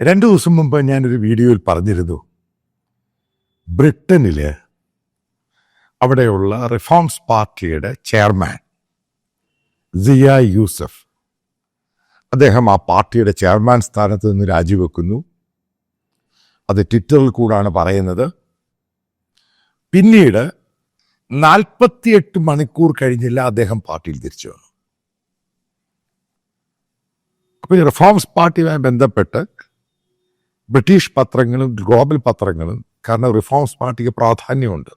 രണ്ടു ദിവസം മുമ്പ് ഞാനൊരു വീഡിയോയിൽ പറഞ്ഞിരുന്നു. ബ്രിട്ടനിൽ അവിടെയുള്ള റിഫോംസ് പാർട്ടിയുടെ ചെയർമാൻ സിയ യൂസഫ്. അദ്ദേഹം ആ പാർട്ടിയുടെ ചെയർമാൻ സ്ഥാനത്ത് നിന്ന് രാജിവെക്കുന്നു. അത് ട്വിറ്ററിൽ കൂടാണ് പറയുന്നത്. പിന്നീട് നാൽപ്പത്തിയെട്ട് മണിക്കൂർ കഴിഞ്ഞില്ല അദ്ദേഹം പാർട്ടിയിൽ തിരിച്ചു വന്നു. അപ്പോൾ ഈ റിഫോംസ് പാർട്ടിയുമായി ബന്ധപ്പെട്ട് ബ്രിട്ടീഷ് പത്രങ്ങളും ഗ്ലോബൽ പത്രങ്ങളും കാരണം റിഫോംസ് പാർട്ടിക്ക് പ്രാധാന്യമുണ്ട്.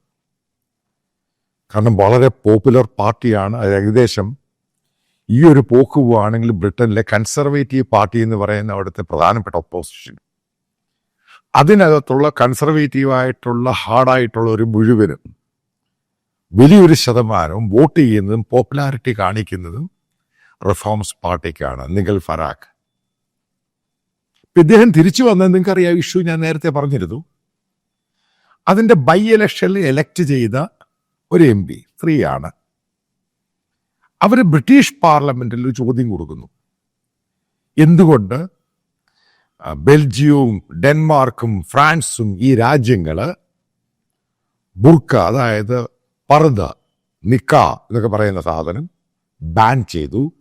കാരണം വളരെ പോപ്പുലർ പാർട്ടിയാണ്. അത് ഏകദേശം ഈ ഒരു പോക്ക് പോവുകയാണെങ്കിൽ ബ്രിട്ടനിലെ കൺസർവേറ്റീവ് പാർട്ടി എന്ന് പറയുന്ന അവിടുത്തെ പ്രധാനപ്പെട്ട ഒപ്പോസിഷൻ അതിനകത്തുള്ള കൺസർവേറ്റീവ് ആയിട്ടുള്ള ഹാർഡായിട്ടുള്ള ഒരു മുഴുവനും വലിയൊരു ശതമാനവും വോട്ട് ചെയ്യുന്നതും പോപ്പുലാരിറ്റി കാണിക്കുന്നതും റിഫോംസ് പാർട്ടിക്കാണ്. Nigel Farage. ഇദ്ദേഹം തിരിച്ചു വന്നത് നിങ്ങൾക്കറിയാം ഇഷ്യൂ ഞാൻ നേരത്തെ പറഞ്ഞിരുന്നു. അതിന്റെ ബൈ ഇലക്ഷനിൽ എലക്ട് ചെയ്ത ഒരു എം പി ആണ് അവർ ബ്രിട്ടീഷ് പാർലമെന്റിൽ ഒരു ചോദ്യം കൊടുക്കുന്നു. എന്തുകൊണ്ട് ബെൽജിയവും ഡെൻമാർക്കും ഫ്രാൻസും ഈ രാജ്യങ്ങൾ ബുർക്ക അതായത് പർദ നിക്ക എന്നൊക്കെ പറയുന്ന സാധനം ബാൻ ചെയ്തു.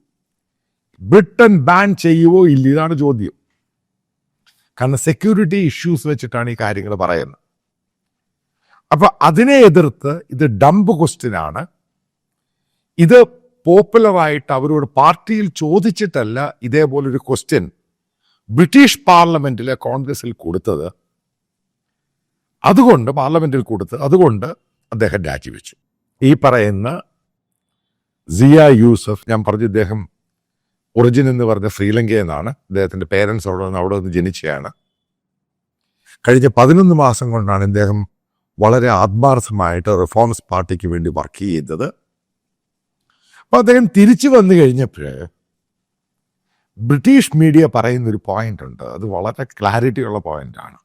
ബ്രിട്ടൻ ബാൻ ചെയ്യുവോ ഇല്ല ഇതാണ് ചോദ്യം. കാരണം സെക്യൂരിറ്റി ഇഷ്യൂസ് വെച്ചിട്ടാണ് ഈ കാര്യങ്ങൾ പറയുന്നത്. അപ്പൊ അതിനെ എതിർത്ത് ഇത് ഡംപ് ക്വസ്റ്റിനാണ് ഇത് പോപ്പുലറായിട്ട് അവരോട് പാർട്ടിയിൽ ചോദിച്ചിട്ടല്ല ഇതേപോലൊരു ക്വസ്റ്റ്യൻ ബ്രിട്ടീഷ് പാർലമെന്റിലെ കോൺഗ്രസിൽ കൊടുത്തത്. അതുകൊണ്ട് പാർലമെന്റിൽ കൊടുത്ത് അതുകൊണ്ട് അദ്ദേഹം രാജിവെച്ചു. ഈ പറയുന്ന സിയ യൂസഫ് ഞാൻ പറഞ്ഞു ഇദ്ദേഹം ഒറിജിൻ എന്ന് പറഞ്ഞ ശ്രീലങ്കയിൽ നിന്നാണ് അദ്ദേഹത്തിന്റെ പേരൻസ് അവിടെ നിന്ന് അവിടെ നിന്ന് ജനിച്ചതാണ് കഴിഞ്ഞ പതിനൊന്ന് മാസം കൊണ്ടാണ് ഇദ്ദേഹം വളരെ ആത്മാർത്ഥമായിട്ട് റിഫോംസ് പാർട്ടിക്ക് വേണ്ടി വർക്ക് ചെയ്തത്. അപ്പൊ അദ്ദേഹം തിരിച്ചു വന്നു കഴിഞ്ഞപ്പോൾ ബ്രിട്ടീഷ് മീഡിയ പറയുന്ന ഒരു പോയിന്റ് ഉണ്ട്. അത് വളരെ ക്ലാരിറ്റി ഉള്ള പോയിന്റാണ്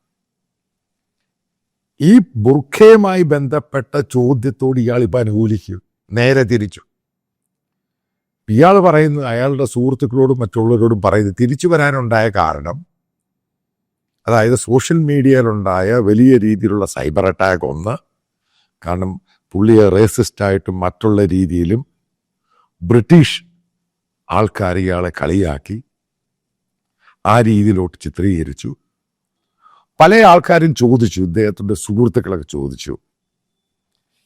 ഈ ബുർഖയുമായി ബന്ധപ്പെട്ട ചോദ്യത്തോട് ഇയാൾ ഇപ്പൊ അനുകൂലിക്കും. നേരെ തിരിച്ചു. ഇയാൾ പറയുന്നത് അയാളുടെ സുഹൃത്തുക്കളോടും മറ്റുള്ളവരോടും പറയുന്നത് തിരിച്ചു വരാനുണ്ടായ കാരണം അതായത് സോഷ്യൽ മീഡിയയിലുണ്ടായ വലിയ രീതിയിലുള്ള സൈബർ അറ്റാക്ക് ഒന്ന് കാരണം പുള്ളിയെ റേസിസ്റ്റായിട്ടും മറ്റുള്ള രീതിയിലും ബ്രിട്ടീഷ് ആൾക്കാർ ഇയാളെ കളിയാക്കി ആ രീതിയിലോട്ട് ചിത്രീകരിച്ചു. പല ആൾക്കാരും ചോദിച്ചു ഇദ്ദേഹത്തിന്റെ സുഹൃത്തുക്കളൊക്കെ ചോദിച്ചു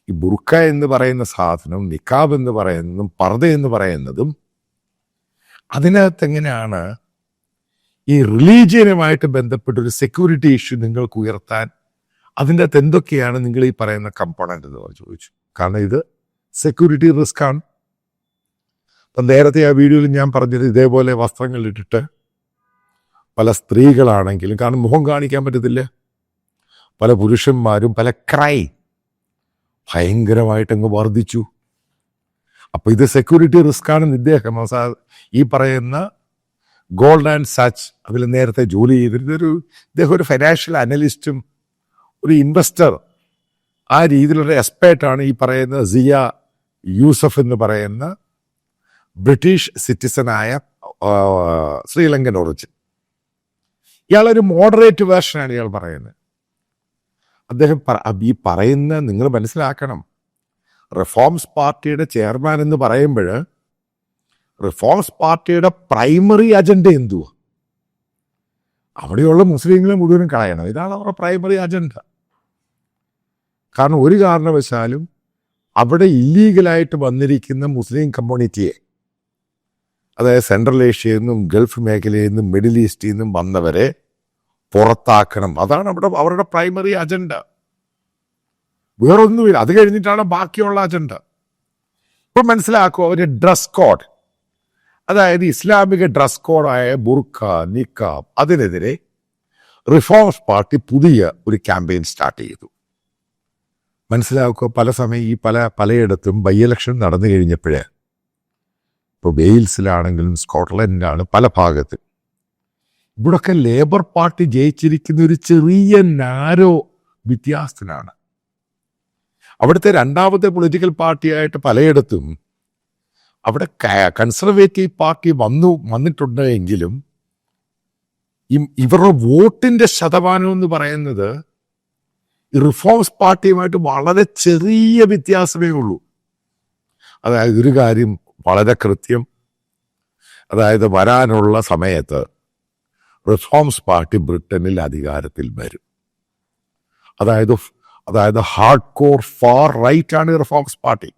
ഈ ബുർക്ക എന്ന് പറയുന്ന സാധനം നിക്കാബ് എന്ന് പറയുന്നതും പർദ എന്ന് പറയുന്നതും അതിനകത്ത് എങ്ങനെയാണ് ഈ റിലീജിയനുമായിട്ട് ബന്ധപ്പെട്ട ഒരു സെക്യൂരിറ്റി ഇഷ്യൂ നിങ്ങൾക്ക് ഉയർത്താൻ അതിന്റെ അകത്ത് എന്തൊക്കെയാണ് നിങ്ങൾ ഈ പറയുന്ന കമ്പോണന്റ് എന്ന് ചോദിച്ചു. കാരണം ഇത് സെക്യൂരിറ്റി റിസ്ക് ആണ്. അപ്പം നേരത്തെ ആ വീഡിയോയിൽ ഞാൻ പറഞ്ഞത് ഇതേപോലെ വസ്ത്രങ്ങൾ ഇട്ടിട്ട് പല സ്ത്രീകളാണെങ്കിലും കാരണം മുഖം കാണിക്കാൻ പറ്റത്തില്ല. പല പുരുഷന്മാരും പല ക്രൈ ഭയങ്കരമായിട്ട് അങ്ങ് വർദ്ധിച്ചു. അപ്പൊ ഇത് സെക്യൂരിറ്റി റിസ്ക് ആണെന്ന് ഇദ്ദേഹം. ഈ പറയുന്ന ഗോൾഡ് ആൻഡ് സച്ച് അതിൽ നേരത്തെ ജോലി ചെയ്തിരുന്ന ഒരു ഇദ്ദേഹം ഒരു ഫൈനാൻഷ്യൽ അനലിസ്റ്റും ഒരു ഇൻവെസ്റ്റർ ആ രീതിയിലുള്ള എക്സ്പേർട്ടാണ് ഈ പറയുന്ന സിയ യൂസഫ് എന്ന് പറയുന്ന ബ്രിട്ടീഷ് സിറ്റിസനായ ശ്രീലങ്കൻ ഒറിജിൻ ഇയാളൊരു മോഡറേറ്റ് വേർഷനാണ് ഇയാൾ പറയുന്നത്. അദ്ദേഹം പറ- ഈ പറയുന്ന നിങ്ങൾ മനസ്സിലാക്കണം. റിഫോംസ് പാർട്ടിയുടെ ചെയർമാൻ എന്ന് പറയുമ്പോൾ റിഫോംസ് പാർട്ടിയുടെ പ്രൈമറി അജണ്ട എന്തുവാ? അവിടെയുള്ള മുസ്ലിങ്ങളെ മുഴുവനും കളയണം. ഇതാണ് അവരുടെ പ്രൈമറി അജണ്ട കാരണം ഒരു കാരണവശാലും അവിടെ ഇല്ലീഗലായിട്ട് വന്നിരിക്കുന്ന മുസ്ലിം കമ്മ്യൂണിറ്റിയെ അതായത് സെൻട്രൽ ഏഷ്യയിൽ നിന്നും ഗൾഫ് മേഖലയിൽ നിന്നും മിഡിൽ ഈസ്റ്റിൽ നിന്നും വന്നവരെ പുറത്താക്കണം. അതാണ് അവിടെ അവരുടെ പ്രൈമറി അജണ്ട വേറൊന്നുമില്ല. അത് കഴിഞ്ഞിട്ടാണ് ബാക്കിയുള്ള അജണ്ട ഇപ്പൊ മനസ്സിലാക്കുക ഒരു ഡ്രസ് കോഡ് അതായത് ഇസ്ലാമിക ഡ്രസ് കോഡായ ബുർഖ നിക്കാബ് അതിനെതിരെ റിഫോംസ് പാർട്ടി പുതിയ ഒരു ക്യാമ്പയിൻ സ്റ്റാർട്ട് ചെയ്തു. മനസ്സിലാക്കുക പല സമയം ഈ പല പലയിടത്തും ബൈ ഇലക്ഷൻ നടന്നു കഴിഞ്ഞപ്പോഴേ ഇപ്പോൾ വെയിൽസിലാണെങ്കിലും സ്കോട്ട്ലൻഡിലാണ് പല ഭാഗത്ത് ഇവിടൊക്കെ ലേബർ പാർട്ടി ജയിച്ചിരിക്കുന്ന ഒരു ചെറിയ നാരോ വ്യത്യാസത്തിനാണ് അവിടുത്തെ രണ്ടാമത്തെ പൊളിറ്റിക്കൽ പാർട്ടിയായിട്ട് പലയിടത്തും അവിടെ കൺസർവേറ്റീവ് പാർട്ടി വന്നു വന്നിട്ടുണ്ട് എങ്കിലും ഇവരുടെ വോട്ടിന്റെ ശതമാനം എന്ന് പറയുന്നത് റിഫോംസ് പാർട്ടിയുമായിട്ട് വളരെ ചെറിയ വ്യത്യാസമേ ഉള്ളൂ. അതായത് ഒരു കാര്യം വളരെ കൃത്യം. അതായത് വരാനുള്ള സമയത്ത് റിഫോംസ് പാർട്ടി ബ്രിട്ടനിൽ അധികാരത്തിൽ വരും അതായത് അതായത് ഹാർഡ് കോർ ഫാർ റൈറ്റ് ആണ് റിഫോംസ് പാർട്ടി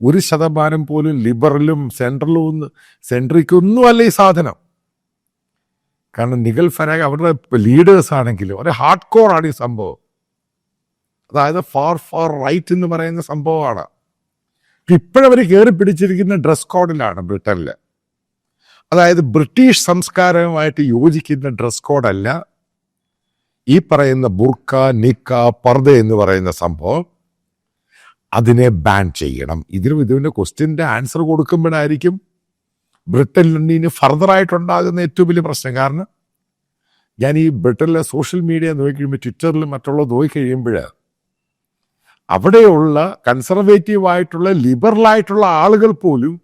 ഒരു ശതമാനം പോലും ലിബറലും സെൻട്രലും ഒന്ന് സെൻട്രിക്കൊന്നും അല്ല ഈ സാധനം. കാരണം നിഗൽ ഫരാഗ് അവരുടെ ലീഡേഴ്സ് ആണെങ്കിലും ഒരു ഹാർഡ് കോർ ആണ് ഈ സംഭവം. അതായത് ഫാർ ഫാർ റൈറ്റ് എന്ന് പറയുന്ന സംഭവമാണ്. ഇപ്പോഴവർ കയറി പിടിച്ചിരിക്കുന്ന ഡ്രസ് കോഡിലാണ് ബ്രിട്ടനിൽ അതായത് ബ്രിട്ടീഷ് സംസ്കാരവുമായിട്ട് യോജിക്കുന്ന ഡ്രസ് കോഡല്ല ഈ പറയുന്ന ബുർക്ക നിക്ക പർദ എന്ന് പറയുന്ന സംഭവം അതിനെ ബാൻ ചെയ്യണം. ഇതിനും ഇതിന്റെ ക്വസ്റ്റ്യന്റെ ആൻസർ കൊടുക്കുമ്പോഴായിരിക്കും ബ്രിട്ടനിൽ ആയിട്ടുണ്ടാകുന്ന ഏറ്റവും വലിയ പ്രശ്നം. കാരണം ഞാൻ ഈ ബ്രിട്ടനിലെ സോഷ്യൽ മീഡിയ നോക്കിക്കഴിയുമ്പോൾ ട്വിറ്ററിലും മറ്റുള്ള നോക്കി കഴിയുമ്പോൾ അവിടെയുള്ള കൺസർവേറ്റീവ് ആയിട്ടുള്ള ലിബറൽ ആയിട്ടുള്ള ആളുകൾ പോലും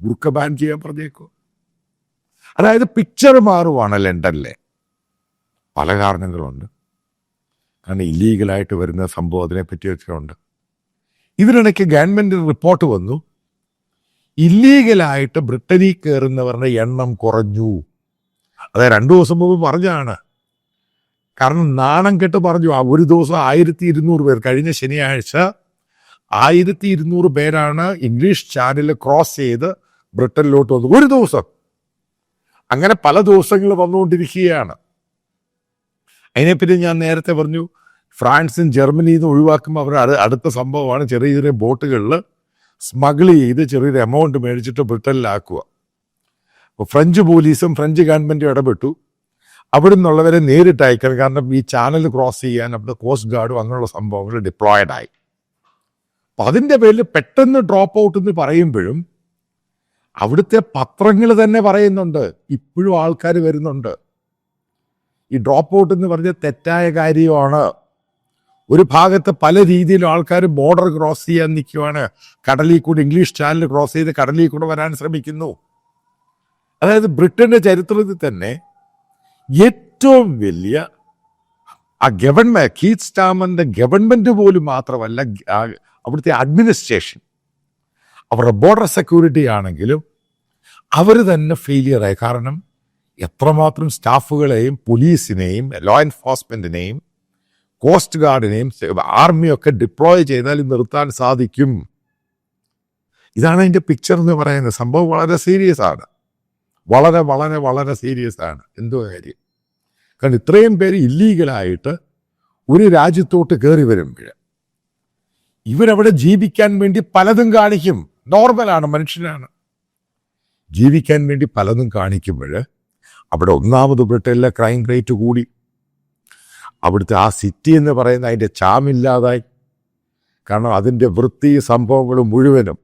ബുർക്ക ബാൻ ചെയ്യാൻ പറഞ്ഞേക്കോ. അതായത് പിക്ചർ മാറുവാണ് ലണ്ടനിലെ. പല കാരണങ്ങളുണ്ട്. കാരണം ഇല്ലീഗലായിട്ട് വരുന്ന സംഭവം അതിനെപ്പറ്റിയൊക്കെ ഉണ്ട് ഇതിനിടയ്ക്ക് ഗവൺമെന്റ് റിപ്പോർട്ട് വന്നു. ഇല്ലീഗലായിട്ട് ബ്രിട്ടനിൽ കയറുന്നവരുടെ എണ്ണം കുറഞ്ഞു. അതായത് രണ്ടു ദിവസം മുമ്പ് പറഞ്ഞാണ് കാരണം നാണം കെട്ട് പറഞ്ഞു. ആ ഒരു ദിവസം ആയിരത്തി ഇരുന്നൂറ് പേർ. കഴിഞ്ഞ ശനിയാഴ്ച ആയിരത്തി ഇരുന്നൂറ് പേരാണ് ഇംഗ്ലീഷ് ചാനൽ ക്രോസ് ചെയ്ത് ബ്രിട്ടനിലോട്ട് വന്നു. ഒരു ദിവസം. അങ്ങനെ പല ദിവസങ്ങൾ വന്നുകൊണ്ടിരിക്കുകയാണ്. അതിനെപ്പറ്റി ഞാൻ നേരത്തെ പറഞ്ഞു ഫ്രാൻസും ജർമ്മനിയിൽ നിന്ന് ഒഴിവാക്കുമ്പോൾ അവർ അടു- അടുത്ത സംഭവമാണ് ചെറിയ ചെറിയ ബോട്ടുകളിൽ സ്മഗിൾ ചെയ്ത് ചെറിയൊരു എമൗണ്ട് മേടിച്ചിട്ട് ബ്രിട്ടനിലാക്കുക. അപ്പോൾ ഫ്രഞ്ച് പോലീസും ഫ്രഞ്ച് ഗവൺമെന്റും ഇടപെട്ടു. അവിടെ നിന്നുള്ളവരെ നേരിട്ട് അയക്കണം. കാരണം ഈ ചാനൽ ക്രോസ് ചെയ്യാൻ അവിടെ കോസ്റ്റ് ഗാർഡും അങ്ങനെയുള്ള സംഭവങ്ങൾ ഡിപ്ലോയഡായി അപ്പം അതിന്റെ പേരിൽ പെട്ടെന്ന് ഡ്രോപ്പ് ഔട്ട് എന്ന് പറയുമ്പോഴും അവിടുത്തെ പത്രങ്ങൾ തന്നെ പറയുന്നുണ്ട്. ഇപ്പോഴും ആൾക്കാർ വരുന്നുണ്ട്. ഈ ഡ്രോപ്പ് ഔട്ട് എന്ന് പറഞ്ഞ തെറ്റായ കാര്യമാണ്. ഒരു ഭാഗത്ത് പല രീതിയിലും ആൾക്കാർ ബോർഡർ ക്രോസ് ചെയ്യാൻ നിൽക്കുവാണ്. കടലിൽ കൂടെ ഇംഗ്ലീഷ് ചാനൽ ക്രോസ് ചെയ്ത് കടലിൽ കൂടെ വരാൻ ശ്രമിക്കുന്നു. അതായത് ബ്രിട്ടന്റെ ചരിത്രത്തിൽ തന്നെ ഏറ്റവും വലിയ ആ ഗവൺമെന്റ് കീത് സ്റ്റാമന്റെ ഗവൺമെന്റ് പോലും മാത്രമല്ല അവിടുത്തെ അഡ്മിനിസ്ട്രേഷൻ അവരുടെ ബോർഡർ സെക്യൂരിറ്റി ആണെങ്കിലും അവർ തന്നെ ഫെയിലിയറായി കാരണം എത്രമാത്രം സ്റ്റാഫുകളെയും പോലീസിനെയും ലോ എൻഫോഴ്സ്മെന്റിനെയും കോസ്റ്റ് ഗാർഡിനെയും ആർമിയൊക്കെ ഡിപ്ലോയ് ചെയ്താൽ നിർത്താൻ സാധിക്കും. ഇതാണ് അതിന്റെ പിക്ചർ എന്ന് പറയുന്നത്. സംഭവം വളരെ സീരിയസ് ആണ്. വളരെ വളരെ വളരെ സീരിയസ് ആണ്. എന്തോ കാര്യം. കാരണം ഇത്രയും പേര് ഇല്ലീഗലായിട്ട് ഒരു രാജ്യത്തോട്ട് കയറി വരുമ്പോൾ ഇവരവിടെ ജീവിക്കാൻ വേണ്ടി പലതും കാണിക്കും. നോർമലാണ് മനുഷ്യനാണ്. ജീവിക്കാൻ വേണ്ടി പലതും കാണിക്കുമ്പോൾ അവിടെ ഒന്നാമത് ബ്രിട്ടനിലെ ക്രൈം റേറ്റ് കൂടി. അവിടുത്തെ ആ സിറ്റി എന്ന് പറയുന്ന അതിന്റെ ചാമില്ലാതായി. കാരണം അതിന്റെ വൃത്തി സംഭവങ്ങൾ മുഴുവനും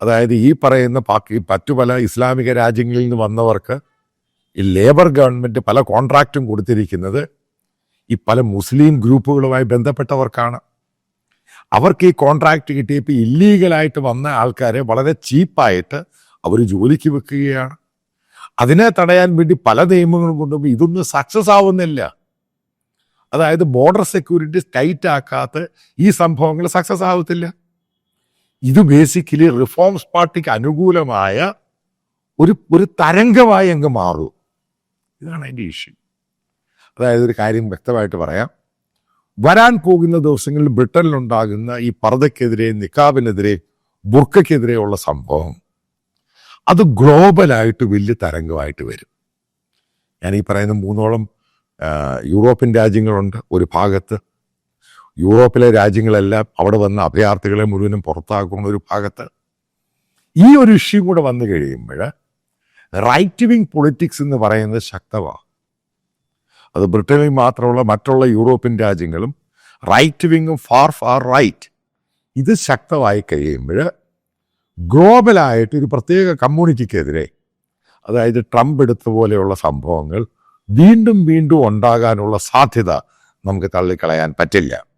അതായത് ഈ പറയുന്ന പാക്കി മറ്റു പല ഇസ്ലാമിക രാജ്യങ്ങളിൽ നിന്ന് വന്നവർക്ക് ഈ ലേബർ ഗവൺമെന്റ് പല കോൺട്രാക്റ്റും കൊടുത്തിരിക്കുന്നത് ഈ പല മുസ്ലിം ഗ്രൂപ്പുകളുമായി ബന്ധപ്പെട്ടവർക്കാണ്. അവർക്ക് ഈ കോൺട്രാക്റ്റ് കിട്ടിയപ്പോൾ ഇല്ലീഗലായിട്ട് വന്ന ആൾക്കാരെ വളരെ ചീപ്പായിട്ട് അവർ ജോലിക്ക് വെക്കുകയാണ്. അതിനെ തടയാൻ വേണ്ടി പല നിയമങ്ങളും കൊണ്ടുപോയി ഇതൊന്നും സക്സസ് ആവുന്നില്ല. അതായത് ബോർഡർ സെക്യൂരിറ്റി ടൈറ്റ് ആക്കാത്ത ഈ സംഭവങ്ങൾ സക്സസ് ആവത്തില്ല. ഇത് ബേസിക്കലി റിഫോംസ് പാർട്ടിക്ക് അനുകൂലമായ ഒരു ഒരു തരംഗമായി അങ്ങ് മാറും. ഇതാണ് അതിന്റെ ഇഷ്യൂ അതായത് ഒരു കാര്യം വ്യക്തമായിട്ട് പറയാം. വരാൻ പോകുന്ന ദിവസങ്ങളിൽ ബ്രിട്ടനിലുണ്ടാകുന്ന ഈ പർദ്ദക്കെതിരെ നിക്കാബിനെതിരെ ബുർക്കയ്ക്കെതിരെയുള്ള സംഭവം അത് ഗ്ലോബലായിട്ട് വലിയ തരംഗമായിട്ട് വരും. ഞാൻ ഈ പറയുന്ന മൂന്നോളം യൂറോപ്യൻ രാജ്യങ്ങളുണ്ട് ഒരു ഭാഗത്ത്. യൂറോപ്പിലെ രാജ്യങ്ങളെല്ലാം അവിടെ വന്ന അഭയാർത്ഥികളെ മുഴുവനും പുറത്താക്കുന്ന ഒരു ഭാഗത്ത്. ഈ ഒരു ഇഷ്യൂ കൂടെ വന്നു കഴിയുമ്പോൾ റൈറ്റ് വിങ് പൊളിറ്റിക്സ് എന്ന് പറയുന്നത് ശക്തമാണ് അത് ബ്രിട്ടനിൽ മാത്രമുള്ള മറ്റുള്ള യൂറോപ്യൻ രാജ്യങ്ങളും റൈറ്റ് വിങ്ങും ഫാർ ഫാർ റൈറ്റ്. ഇത് ശക്തമായി കഴിയുമ്പോൾ ഗ്ലോബലായിട്ട് ഒരു പ്രത്യേക കമ്മ്യൂണിറ്റിക്കെതിരെ അതായത് ട്രംപ് എടുത്ത പോലെയുള്ള സംഭവങ്ങൾ വീണ്ടും വീണ്ടും ഉണ്ടാകാനുള്ള സാധ്യത നമുക്ക് തള്ളിക്കളയാൻ പറ്റില്ല.